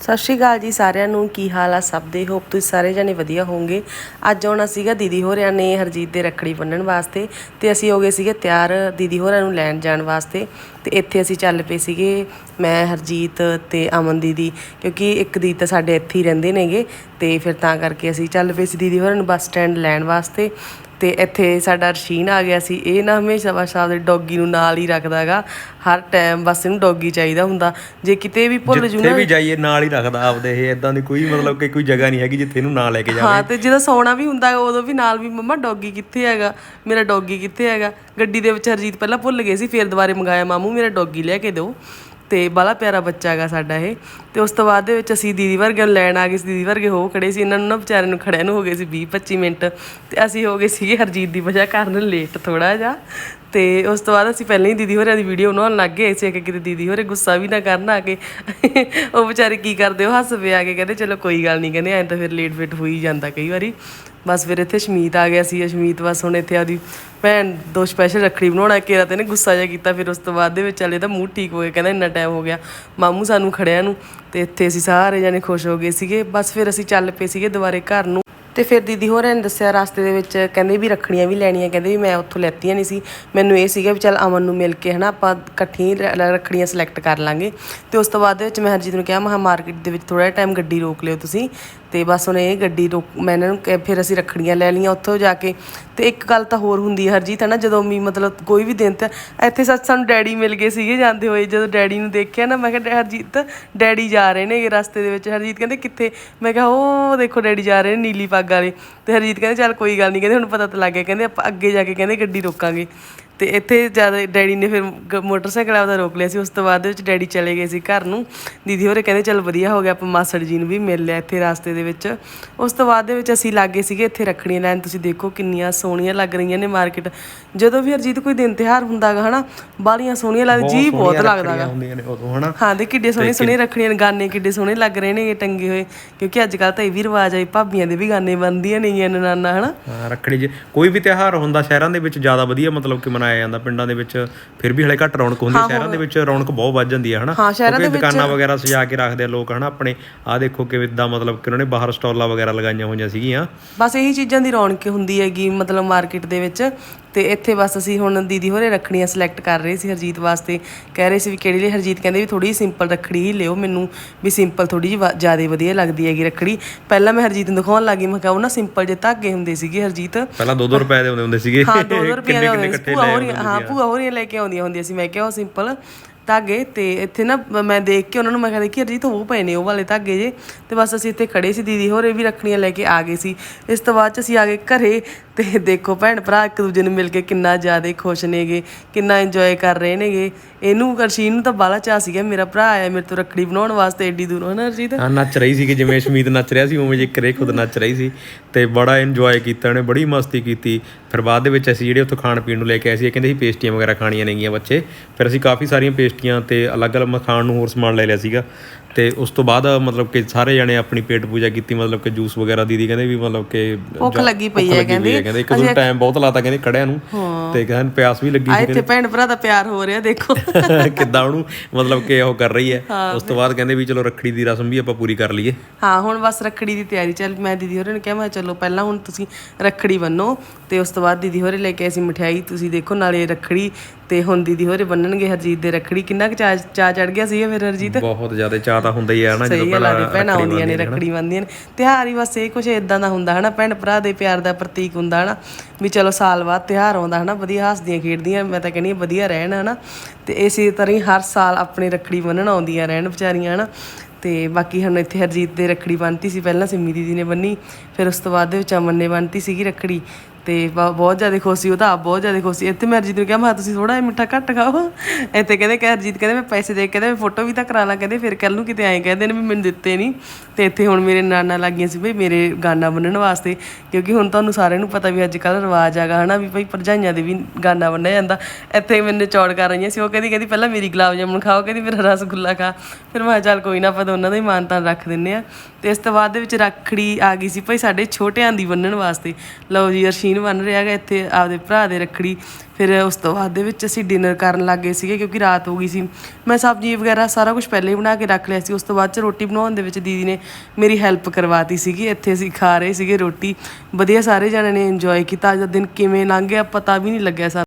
ਸਤਿ ਸ਼੍ਰੀ ਅਕਾਲ ਜੀ ਸਾਰਿਆਂ ਨੂੰ। ਕੀ ਹਾਲ ਆ ਸਭ ਦੇ? ਹੋਪ ਤੁਸੀਂ ਸਾਰੇ ਜਣੇ ਵਧੀਆ ਹੋਵੋਗੇ। ਅੱਜ ਆਉਣਾ ਸੀਗਾ ਦੀਦੀ ਹੋਰਿਆਂ ਨੇ ਹਰਜੀਤ ਦੇ ਰੱਖੜੀ ਬੰਨਣ ਵਾਸਤੇ ਤੇ ਅਸੀਂ ਹੋ ਗਏ ਸੀਗੇ ਤਿਆਰ ਦੀਦੀ ਹੋਰਾਂ ਨੂੰ ਲੈਣ ਜਾਣ ਵਾਸਤੇ। ਤੇ ਇੱਥੇ ਅਸੀਂ ਚੱਲ ਪਏ ਸੀਗੇ, ਮੈਂ, ਹਰਜੀਤ ਤੇ ਅਮਨ ਦੀਦੀ, ਕਿਉਂਕਿ ਇੱਕ ਦੀਦੀ ਤਾਂ ਸਾਡੇ ਇੱਥੇ ਹੀ ਰਹਿੰਦੇ ਨੇਗੇ। ਤੇ ਫਿਰ ਤਾਂ ਕਰਕੇ ਅਸੀਂ ਚੱਲ ਪਏ ਸੀ ਦੀਦੀ ਹੋਰਾਂ ਨੂੰ ਬੱਸ ਸਟੈਂਡ ਲੈਣ ਵਾਸਤੇ। ਤੇ ਇੱਥੇ ਸਾਡਾ ਰਸ਼ੀਨ ਆ ਗਿਆ ਸੀ। ਇਹ ਨਾ ਹਮੇਸ਼ਾ ਬਸ ਆਪਦੇ ਡੌਗੀ ਨੂੰ ਨਾਲ ਹੀ ਰੱਖਦਾਗਾ ਹਰ ਟਾਈਮ ਬਸ ਇਹਨੂੰ ਡੌਗੀ ਚਾਹੀਦਾ ਹੁੰਦਾ। ਜੇ ਕਿਤੇ ਵੀ ਭੁੱਲ ਜੂ ਜਿੱਥੇ ਨਾ ਵੀ ਜਾਈਏ ਨਾਲ ਹੀ ਰੱਖਦਾ ਆਪਦੇ ਇਹ। ਇਦਾਂ ਦੀ ਕੋਈ ਮਤਲਬ ਕਿ ਕੋਈ ਜਗ੍ਹਾ ਨਹੀਂ ਹੈਗੀ ਜਿੱਥੇ ਇਹਨੂੰ ਨਾਲ ਲੈ ਕੇ ਜਾਵੇ। ਹਾਂ ਤੇ ਜਦੋਂ ਸੌਣਾ ਵੀ ਹੁੰਦਾ ਉਦੋਂ ਵੀ ਨਾਲ ਵੀ ਮੰਮਾ ਡੌਗੀ ਕਿੱਥੇ ਹੈਗਾ? ਮੇਰਾ ਡੌਗੀ ਕਿੱਥੇ ਹੈਗਾ? ਗੱਡੀ ਦੇ ਵਿੱਚ ਹਰਜੀਤ ਪਹਿਲਾਂ ਭੁੱਲ ਗਏ ਸੀ ਫਿਰ ਦੁਬਾਰੇ ਮੰਗਾਇਆ ਮਾਮੂ ਮੇਰਾ ਡੌਗੀ ਲੈ ਕੇ ਦਿਓ। ਤੇ ਬੜਾ ਪਿਆਰਾ ਬੱਚਾ ਹੈਗਾ ਸਾਡਾ ਇਹ। ਤੇ ਉਸ ਤੋਂ ਬਾਅਦ ਦੇ ਵਿੱਚ ਅਸੀਂ ਦੀਦੀ ਵਰਗੇ ਨੂੰ ਲੈਣ ਆ ਗਏ ਸੀ, ਦੀਦੀ ਵਰਗੇ ਹੋ ਖੜੇ ਸੀ। ਇਹਨਾਂ ਨੂੰ ਨਾ ਵਿਚਾਰਿਆਂ ਨੂੰ ਖੜਿਆਂ ਨੂੰ ਹੋ ਗਏ ਸੀ 20 25 ਮਿੰਟ। ਤੇ ਅਸੀਂ ਹੋ ਗਏ ਸੀਗੇ ਹਰਜੀਤ ਦੀ ਵਜ੍ਹਾ ਕਾਰਨ ਲੇਟ ਥੋੜਾ ਜਿਹਾ। ਤੇ ਉਸ ਤੋਂ ਬਾਅਦ ਅਸੀਂ ਪਹਿਲਾਂ ਹੀ ਦੀਦੀ ਹੋਰਾਂ ਦੀ ਵੀਡੀਓ ਬਣਾਉਣ ਲੱਗ ਗਏ ਸੀ। ਕਿ ਕਿਤੇ ਦੀਦੀ ਹੋਰੇ ਗੁੱਸਾ ਵੀ ਨਾ ਕਰਨ ਆ ਕੇ। ਉਹ ਵਿਚਾਰੇ ਕੀ ਕਰਦੇ, ਉਹ ਹੱਸ ਪਏ ਆ ਕੇ ਕਹਿੰਦੇ, ਚਲੋ ਕੋਈ ਗੱਲ ਨਹੀਂ ਕਹਿੰਦੇ, ਐਂ ਤਾਂ ਫਿਰ ਲੇਟ ਫੇਟ ਹੋ ਹੀ ਜਾਂਦਾ ਕਈ ਵਾਰੀ। ਬਸ ਫਿਰ ਇੱਥੇ ਸ਼ਮੀਤ ਆ ਗਿਆ ਸੀ ਸ਼ਮੀਤ ਬਸ ਹੁਣ ਇੱਥੇ ਆਦੀ ਭੈਣ ਦੋ ਸਪੈਸ਼ਲ ਰੱਖੜੀ ਬਣਾਉਣਾ ਕਿਹਾ ਤੇ ਨੇ ਗੁੱਸਾ ਜਿਹਾ ਕੀਤਾ, ਫਿਰ ਉਸ ਤੋਂ ਬਾਅਦ ਦੇ ਵਿੱਚ ਚੱਲੇ ਤਾਂ ਮੂੰਹ ਠੀਕ ਹੋ ਗਿਆ, ਕਹਿੰਦਾ ਇੰਨਾ ਟਾਈਮ ਹੋ ਗਿਆ, ਮਾਮੂ ਸਾਨੂੰ ਖੜਿਆ ਨੂੰ ਤੇ ਇੱਥੇ ਅਸੀਂ ਸਾਰੇ ਜਾਣੇ ਖੁਸ਼ ਹੋ ਗਏ ਸੀਗੇ, ਬਸ ਫਿਰ ਅਸੀਂ ਚੱਲ ਪਏ ਸੀਗੇ ਦੁਬਾਰੇ ਘਰ ਨੂੰ। ਤੇ ਫਿਰ ਦੀਦੀ ਹੋਰਾਂ ਨੇ ਦੱਸਿਆ ਰਸਤੇ ਦੇ ਵਿੱਚ ਕਹਿੰਦੇ ਵੀ ਰੱਖੜੀਆਂ ਵੀ ਲੈਣੀਆਂ, ਕਹਿੰਦੇ ਵੀ ਮੈਂ ਉੱਥੋਂ ਲੈਤੀਆਂ ਨਹੀਂ ਸੀ। ਮੈਨੂੰ ਇਹ ਸੀਗਾ ਵੀ ਚੱਲ ਅਮਨ ਨੂੰ ਮਿਲ ਕੇ ਹਨਾ ਆਪਾਂ ਇਕੱਠੀਆਂ ਹੀ ਰ- ਰੱਖੜੀਆਂ ਸਿਲੈਕਟ ਕਰ ਲਾਂਗੇ। ਤੇ ਉਸ ਤੋਂ ਬਾਅਦ ਦੇ ਵਿੱਚ ਮੈਂ ਹਰਜੀਤ ਨੂੰ ਕਿਹਾ ਮਹਾ ਮਾਰਕੀਟ ਦੇ ਵਿੱਚ ਥੋੜਾ ਟਾਈਮ ਗੱਡੀ ਰੋਕ ਲਿਓ ਤੁਸੀਂ। ਤੇ ਬਸ ਉਹਨੇ ਇਹ ਗੱਡੀ ਰੋਕ, ਮੈਂ ਇਹਨਾਂ ਨੂੰ ਕਿਹਾ, ਫਿਰ ਅਸੀਂ ਰੱਖੜੀਆਂ ਲੈ ਲਈਆਂ। ਉੱਥੋਂ ਜਾ ਕੇ ਤੇ ਇੱਕ ਗੱਲ ਤਾਂ ਹੋਰ ਹੁੰਦੀ ਹੈ ਹਰਜੀਤ ਹੈ ਨਾ ਜਦੋਂ ਵੀ ਮਤਲਬ ਕੋਈ ਵੀ ਦਿਨ ਤੇ ਇੱਥੇ ਸੱਚ ਸਾਨੂੰ ਡੈਡੀ ਮਿਲ ਗਏ ਸੀਗੇ, ਜਾਂਦੇ ਹੋਏ ਜਦੋਂ ਡੈਡੀ ਨੂੰ ਦੇਖਿਆ ਨਾ, ਮੈਂ ਕਿਹਾ ਹਰਜੀਤ, ਡੈਡੀ ਜਾ ਰਹੇ ਨੇਗੇ ਰਸਤੇ ਦੇ ਵਿੱਚ। ਹਰਜੀਤ ਕਹਿੰਦੇ, ਕਿੱਥੇ? ਮੈਂ ਕਿਹਾ, ਉਹ ਦੇਖੋ, ਡੈਡੀ ਜਾ ਰਹੇ ਨੇ ਨੀਲੀ ਪੱਗ ਵਾਲੇ। ਤੇ ਹਰਜੀਤ ਕਹਿੰਦੇ, ਚੱਲ ਕੋਈ ਗੱਲ ਨਹੀਂ ਕਹਿੰਦੇ, ਹੁਣ ਪਤਾ ਤਾਂ ਲੱਗ ਗਿਆ। ਕਹਿੰਦੇ, ਆਪਾਂ ਅੱਗੇ ਜਾ ਕੇ ਕਹਿੰਦੇ ਗੱਡੀ ਰੋਕਾਂਗੇ। ਤੇ ਇੱਥੇ ਜ਼ਿਆਦਾ ਡੈਡੀ ਨੇ ਫਿਰ ਗ- ਮੋਟਰਸਾਈਕਲ ਆਪਦਾ ਰੋਕ ਲਿਆ ਸੀ ਉਸ ਤੋਂ ਬਾਅਦ ਦੇ ਵਿੱਚ ਡੈਡੀ ਚਲੇ ਗਏ ਸੀ ਘਰ ਨੂੰ। ਦੀਦੀ ਹੋਰੇ ਕਹਿੰਦੇ ਚੱਲ ਵਧੀਆ ਹੋ ਗਿਆ ਆਪਾਂ ਮਾਸੜ ਜੀ ਨੂੰ ਵੀ ਮਿਲ ਲਿਆ ਇੱਥੇ ਰਾਸਤੇ ਦੇ ਵਿੱਚ। ਉਸ ਤੋਂ ਬਾਅਦ ਦੇ ਵਿੱਚ ਅਸੀਂ ਲਾਗੇ ਸੀਗੇ ਇੱਥੇ ਰੱਖੜੀਆਂ ਲੈਣ। ਤੁਸੀਂ ਦੇਖੋ ਕਿੰਨੀਆਂ ਸੋਹਣੀਆਂ ਲੱਗ ਰਹੀਆਂ ਨੇ ਮਾਰਕੀਟ। ਜਦੋਂ ਵੀ ਹਰਜੀਤ ਕੋਈ ਦਿਨ ਤਿਉਹਾਰ ਹੁੰਦਾਗਾ ਹਨਾ ਬਾਲੀਆਂ ਸੋਹਣੀਆਂ ਲੱਗਦੀ ਜੀ ਬਹੁਤ ਸੋਹਣੀਆਂ ਲੱਗਦਾ ਰੱਖੜੀਆਂ ਹੁੰਦੀਆਂ ਨੇ ਉਦੋਂ ਹਨਾ। ਹਾਂ ਦੇ ਕਿੱਡੇ ਸੋਹਣੇ ਸੋਹਣੇ ਰੱਖੜੀਆਂ ਨੇ ਗਾਨੇ ਕਿੱਡੇ ਸੋਹਣੇ ਲੱਗ ਰਹੇ ਨੇ ਟੰਗੇ ਹੋਏ ਕਿਉਂਕਿ ਅੱਜ ਕੱਲ ਤਾਂ ਇਹ ਵੀ ਰਿਵਾਜ ਆਈ ਭਾਬੀਆਂ ਦੇ ਵੀ ਗਾਨੇ ਬੰਦੀਆਂ ਨੇਗੀਆਂ ਨਨਾਨਾ ਹਨਾ। ਹਾਂ, ਰੱਖੜੀ 'ਚ ਕੋਈ ਵੀ ਤਿਉਹਾਰ ਹੁੰਦਾ ਸ਼ਹਿਰਾਂ ਦੇ ਵਿੱਚ ਜ਼ਿਆਦਾ ਵਧੀਆ ਮਤਲਬ ਕਿ ਮਨਾਇਆ ਜਾਂਦਾ ਪਿੰਡਾਂ ਦੇ ਵਿੱਚ ਫਿਰ ਵੀ ਹਲੇ ਘੱਟ ਰੌਣਕ ਹੁੰਦੀ ਹੈ। ਸ਼ਹਿਰਾਂ ਦੇ ਵਿੱਚ ਰੌਣਕ ਬਹੁਤ ਵੱਧ ਜਾਂਦੀ ਹੈ ਹਨਾ? ਹਾਂ, ਸ਼ਹਿਰਾਂ ਕਿਉਂਕਿ ਦੁਕਾਨਾਂ ਵਗੈਰਾ ਸਜਾ ਕੇ ਰੱਖਦੇ ਆ ਲੋਕ ਹਨਾ ਆਪਣੇ। ਆਹ ਦੇਖੋ ਕਿਵੇਂ ਦਾ ਮਤਲਬ ਕਿ ਉਹਨਾਂ ਨੇ ਬਾਹਰ ਸਟਾਲਾਂ ਵਗੈਰਾ ਲਗਾਈਆਂ ਹੋਈਆਂ ਸੀਗੀਆਂ। ਬਸ ਇਹੀ ਚੀਜ਼ਾਂ ਦੀ ਰੌਣਕ ਹੁੰਦੀ ਹੈਗੀ ਮਤਲਬ ਮਾਰਕੀਟ ਦੇ ਵਿੱਚ। ਤੇ ਇੱਥੇ ਬਸ ਅਸੀਂ ਹੁਣ ਦੀਦੀ ਹੋਰੇ ਰੱਖੜੀਆਂ ਸਿਲੈਕਟ ਕਰ ਰਹੇ ਸੀ ਹਰਜੀਤ ਵਾਸਤੇ। ਕਹਿ ਰਹੇ ਸੀ ਵੀ ਕਿਹੜੀ ਲਈ? ਹਰਜੀਤ ਕਹਿੰਦੇ ਵੀ ਥੋੜੀ ਸਿੰਪਲ ਰੱਖੜੀ ਹੀ ਲਿਓ ਮੈਨੂੰ ਵੀ ਸਿੰਪਲ ਥੋੜੀ ਜਿਹੀ ਜ਼ਿਆਦਾ ਵਧੀਆ ਲੱਗਦੀ ਹੈਗੀ ਰੱਖੜੀ। ਪਹਿਲਾਂ ਮੈਂ ਹਰਜੀਤ ਨੂੰ ਦਿਖਾਉਣ ਲੱਗੀ ਮੈਂ ਕਿਹਾ ਉਹ ਨਾ ਸਿੰਪਲ ਜਿਹੇ ਧਾਗੇ ਹੁੰਦੇ ਸੀਗੇ ਹਰਜੀਤ। ਪਹਿਲਾਂ 2-2 ਰੁਪਏ ਦੇ ਹੁੰਦੇ ਹੁੰਦੇ ਸੀਗੇ। ਹਾਂ 2 ਰੁਪਏ ਦੇ ਹੁੰਦੇ ਸੀ। ਭੂਆ ਹੋਰੀਆਂ ਹਾਂ ਭੂਆ ਹੋਰੀਆਂ ਲੈ ਕੇ ਆਉਂਦੀਆਂ ਹੁੰਦੀਆਂ ਸੀ। ਮੈਂ ਕਿਹਾ ਉਹ ਸਿੰਪਲ ਧਾਗੇ ਤੇ ਇੱਥੇ ਨਾ ਮੈਂ ਦੇਖ ਕੇ ਉਹਨਾਂ ਨੂੰ ਮੈਂ ਕਿਹਾ ਦੇਖੀ ਅਰਜੀਤ ਉਹ ਪਏ ਨੇ ਉਹ ਵਾਲੇ ਧਾਗੇ ਜੇ। ਤੇ ਬਸ ਅਸੀਂ ਇੱਥੇ ਖੜੇ ਸੀ ਦੀਦੀ ਹੋਰ ਇਹ ਵੀ ਰੱਖੜੀਆਂ ਲੈ ਕੇ ਆ ਗਏ ਸੀ। ਇਸ ਤੋਂ ਬਾਅਦ ਚ ਅਸੀਂ ਆ ਗਏ ਘਰੇ ਤੇ ਦੇਖੋ ਭੈਣ ਭਰਾ ਇੱਕ ਦੂਜੇ ਨੂੰ ਮਿਲ ਕੇ ਕਿੰਨਾ ਜ਼ਿਆਦਾ ਖੁਸ਼ ਨੇਗੇ, ਕਿੰਨਾ ਇੰਜੋਏ ਕਰ ਰਹੇ ਨੇਗੇ। ਇਹਨੂੰ ਕਰਸ਼ੀਨ ਨੂੰ ਤਾਂ ਬਾਲਾ ਚਾਹ ਸੀਗਾ, ਮੇਰਾ ਭਰਾ ਆਇਆ ਮੇਰੇ ਤੋਂ ਰੱਖੜੀ ਬਣਾਉਣ ਵਾਸਤੇ ਏਡੀ ਦੂਰੋਂ ਹਨਾ ਅਰਜੀਤ ਹਾਂ, ਨੱਚ ਰਹੀ ਸੀ ਕਿ ਜਿਵੇਂ ਸ਼ਮੀਤ ਨੱਚ ਰਿਹਾ ਸੀ, ਉਵੇਂ ਜੇ ਕਰੇ ਖੁਦ ਨੱਚ ਰਹੀ ਸੀ। ਤੇ ਬੜਾ ਇੰਜੋਏ ਕੀਤਾ ਉਹਨੇ, ਬੜੀ ਮਸਤੀ ਕੀਤੀ। ਫਿਰ ਬਾਅਦ ਦੇ ਵਿੱਚ ਅਸੀਂ ਜਿਹੜੇ ਉੱਥੋਂ ਖਾਣ ਪੀਣ ਨੂੰ ਲੈ ਕੇ ਆਏ ਸੀ, ਇਹ ਕਹਿੰਦੇ ਸੀ ਪੇਸਟੀਆਂ ਵਗੈਰਾ ਖਾਣੀਆਂ ਨੇਗੀਆਂ ਬੱਚੇ। ਫਿਰ ਅਸੀਂ ਕਾਫੀ ਸਾਰੀਆਂ ਪੇਸਟੀਆਂ ਤੇ ਅਲੱਗ-ਅਲੱਗ ਖਾਣ ਨੂੰ ਹੋਰ ਸਮਾਨ ਲੈ ਲਿਆ ਸੀਗਾ। ਤੇ ਉਸ ਤੋਂ ਬਾਅਦ ਮਤਲਬ ਕਿ ਸਾਰੇ ਜਣੇ ਆਪਣੀ ਪੇਟ ਪੂਜਾ ਕੀਤੀ ਮਤਲਬ ਕਿ ਜੂਸ ਵਗੈਰਾ ਦੀਦੀ ਕਹਿੰਦੇ ਵੀ ਮਤਲਬ ਕਿ ਭੁੱਖ ਲੱਗੀ ਪਈ ਹੈ ਕਹਿੰਦੇ। ਕਹਿੰਦੇ। ਇੱਕ ਦੋ ਟਾਈਮ ਬਹੁਤ ਲਾਤਾ ਕਹਿੰਦੇ ਖੜਿਆਂ ਨੂੰ ਤੇ ਕਹਿੰਦੇ ਪਿਆਸ ਵੀ ਲੱਗੀ ਆ ਇੱਥੇ ਭੈਣ ਭਰਾ ਦਾ ਪਿਆਰ ਹੋ ਰਿਹਾ ਦੇਖੋ। ਕਿੱਦਾਂ ਉਹਨੂੰ ਮਤਲਬ ਕਿ ਉਹ ਕਰ ਰਹੀ ਹੈ। ਉਸ ਤੋਂ ਬਾਅਦ ਕਹਿੰਦੇ ਵੀ ਚਲੋ ਰੱਖੜੀ ਦੀ ਰਸਮ ਵੀ ਆਪਾਂ ਪੂਰੀ ਕਰ ਲਈਏ। ਹਾਂ ਹੁਣ ਬਸ ਰੱਖੜੀ ਦੀ ਤਿਆਰੀ ਚੱਲ ਮੈਂ ਦੀਦੀ ਹੋਰਾਂ ਨੂੰ ਕਿਹਾ ਮੈਂ ਚਲੋ ਪਹਿਲਾਂ ਹੁਣ ਤੁਸੀਂ ਰੱਖੜੀ ਬੰਨੋ ਤੇ ਉਸ ਤੋਂ ਬਾਅਦ ਦੀਦੀ ਹੋਰੇ ਲੈ ਕੇ ਆਏ ਸੀ ਮਠਿਆਈ। ਤੁਸੀਂ ਦੇਖੋ ਨਾਲੇ ਰੱਖੜੀ ਤੇ ਹੁਣ ਦੀਦੀ ਹੋਰੇ ਬੰਨਣਗੇ ਹਰਜੀਤ ਦੇ ਰੱਖੜੀ। ਕਿੰਨਾ ਚਾਅ ਚੜ ਗਿਆ ਸੀਗਾ ਫਿਰ ਹਰਜੀਤ? ਬਹੁਤ ਜ਼ਿਆਦਾ ਚਾਹ ਤਾਂ ਹੁੰਦਾ ਹੀ ਆ ਨਾ ਜਦੋਂ ਪਹਿਲਾਂ ਭੈਣਾਂ ਆਉਂਦੀਆਂ ਨੇ ਰੱਖੜੀ ਬੰਨ੍ਹਦੀਆਂ ਨੇ। ਤਿਉਹਾਰ ਹੀ ਬਸ ਇਹ ਕੁਝ ਇਦਾਂ ਦਾ ਹੁੰਦਾ ਹਨਾ ਭੈਣ ਭਰਾ ਦੇ ਪਿਆਰ ਦਾ ਪ੍ਰਤੀਕ ਹੁੰਦਾ ਹਨਾ ਵੀ ਚਲੋ ਸਾਲ ਬਾਅਦ ਤਿਉਹਾਰ ਆਉਂਦਾ ਹਨਾ ਵਧੀਆ ਹੱਸਦੀਆਂ ਖੇਡਦੀਆਂ ਮੈਂ ਤਾਂ ਕਹਿੰਦੀ ਵਧੀਆ ਰਹਿਣ ਹਨਾ। ਤੇ ਇਸੇ ਤਰ੍ਹਾਂ ਹੀ ਹਰ ਸਾਲ ਆਪਣੀ ਰੱਖੜੀ ਬੰਨਣ ਆਉਂਦੀਆਂ ਰਹਿਣ ਵਿਚਾਰੀਆਂ ਹਨਾ। ਤੇ ਬਾਕੀ ਹੁਣ ਇੱਥੇ ਹਰਜੀਤ ਦੇ ਰੱਖੜੀ ਬੰਨਤੀ ਸੀ ਪਹਿਲਾਂ ਸਿੰਮੀ ਦੀਦੀ ਨੇ ਬੰਨੀ ਫਿਰ ਉਸ ਤੋਂ ਬਾਅਦ ਦੇ ਵਿੱਚ ਅਮਨ ਨੇ ਬੰਨਤੀ ਸੀਗੀ ਰੱਖੜੀ। ਤੇ ਬ- ਬਹੁਤ ਜ਼ਿਆਦਾ ਖੁਸ਼ ਸੀ, ਉਹ ਤਾਂ ਆਪ ਬਹੁਤ ਜ਼ਿਆਦਾ ਖੁਸ਼ ਸੀ। ਇੱਥੇ ਮੈਂ ਅਰਜੀਤ ਨੂੰ ਕਿਹਾ, ਮੈਂ ਤੁਸੀਂ ਥੋੜਾ ਜਿਹਾ ਮਿੱਠਾ ਘੱਟ ਖਾਓ। ਇੱਥੇ ਕਹਿੰਦੇ ਕਿ ਅਰਜੀਤ ਕਹਿੰਦੇ, ਮੈਂ ਪੈਸੇ ਦੇ ਕੇ ਕਹਿੰਦੇ ਮੈਂ ਫੋਟੋ ਵੀ ਤਾਂ ਕਰਾ ਲਾਂ, ਕਹਿੰਦੇ, ਫਿਰ ਕੱਲ ਨੂੰ ਕਿਤੇ ਆਏ ਕਹਿੰਦੇ ਨੇ ਵੀ ਮੈਨੂੰ ਦਿੱਤੇ ਨਹੀਂ ਤੇ ਇੱਥੇ ਹੁਣ ਮੇਰੇ ਨਾਨਾ ਲੱਗੀਆਂ ਸੀ ਬਈ, ਮੇਰੇ ਗਾਨਾ ਬੰਨਣ ਵਾਸਤੇ। ਕਿਉਂਕਿ ਹੁਣ ਤੁਹਾਨੂੰ ਸਾਰਿਆਂ ਨੂੰ ਪਤਾ ਵੀ ਅੱਜ ਕੱਲ ਰਿਵਾਜ ਹੈਗਾ, ਹਨਾ, ਵੀ ਭਾਈ ਭਰਜਾਈਆਂ ਦੇ ਵੀ ਗਾਨਾ ਬੰਨਿਆ ਜਾਂਦਾ। ਇੱਥੇ ਮੈਨੂੰ ਚੌੜ ਕਰ ਰਹੀਆਂ ਸੀ, ਉਹ ਕਹਿੰਦੀ ਕਹਿੰਦੀ, ਪਹਿਲਾਂ ਮੇਰੀ ਗੁਲਾਬ ਜਾਮੁਨ ਖਾਓ, ਕਹਿੰਦੀ ਮੇਰਾ ਰਸਗੁੱਲਾ ਖਾ। ਫਿਰ ਮੈਂ ਕਿਹਾ, ਚੱਲ ਕੋਈ ਨਾ, ਆਪਾਂ ਦੋਨਾਂ ਦਾ ਹੀ ਮਾਨਤਾਨ ਰੱਖ ਦਿੰਨੇ ਆ ਤੇ ਇਸ ਤੋਂ ਬਾਅਦ ਦੇ ਵਿੱਚ ਰੱਖੜੀ ਆ ਗਈ ਸੀ ਭਾਈ ਸਾਡੇ ਛੋਟਿਆਂ ਦੀ ਬੰਨਣ ਵਾਸਤੇ। ਲਓ ਜੀ, ਅਰਸ਼ੀਨ ਦੀਨ ਬਣ ਰਿਹਾ ਹੈਗਾ ਇੱਥੇ ਆਪਦੇ ਭਰਾ ਦੇ ਰੱਖੜੀ। ਫਿਰ ਉਸ ਤੋਂ ਬਾਅਦ ਦੇ ਵਿੱਚ ਅਸੀਂ ਡਿਨਰ ਕਰਨ ਲੱਗ ਗਏ ਸੀਗੇ ਕਿਉਂਕਿ ਰਾਤ ਹੋ ਗਈ ਸੀ। ਮੈਂ ਸਬਜ਼ੀ ਵਗੈਰਾ ਸਾਰਾ ਕੁਝ ਪਹਿਲੇ ਹੀ ਬਣਾ ਕੇ ਰੱਖ ਲਿਆ ਸੀ। ਉਸ ਤੋਂ ਬਾਅਦ ਚ ਰੋਟੀ ਬਣਾਉਣ ਦੇ ਵਿੱਚ ਦੀਦੀ ਨੇ ਮੇਰੀ ਹੈਲਪ ਕਰਵਾਤੀ ਸੀਗੀ। ਇੱਥੇ ਅਸੀਂ ਖਾ ਰਹੇ ਸੀਗੇ ਰੋਟੀ। ਵਧੀਆ ਸਾਰੇ ਜਣਿਆਂ ਨੇ ਇੰਜੋਏ ਕੀਤਾ। ਅੱਜ ਦਾ ਦਿਨ ਕਿਵੇਂ ਲੰਘ ਗਿਆ ਪਤਾ ਵੀ ਨਹੀਂ ਲੱਗਿਆ ਸਾਨੂੰ।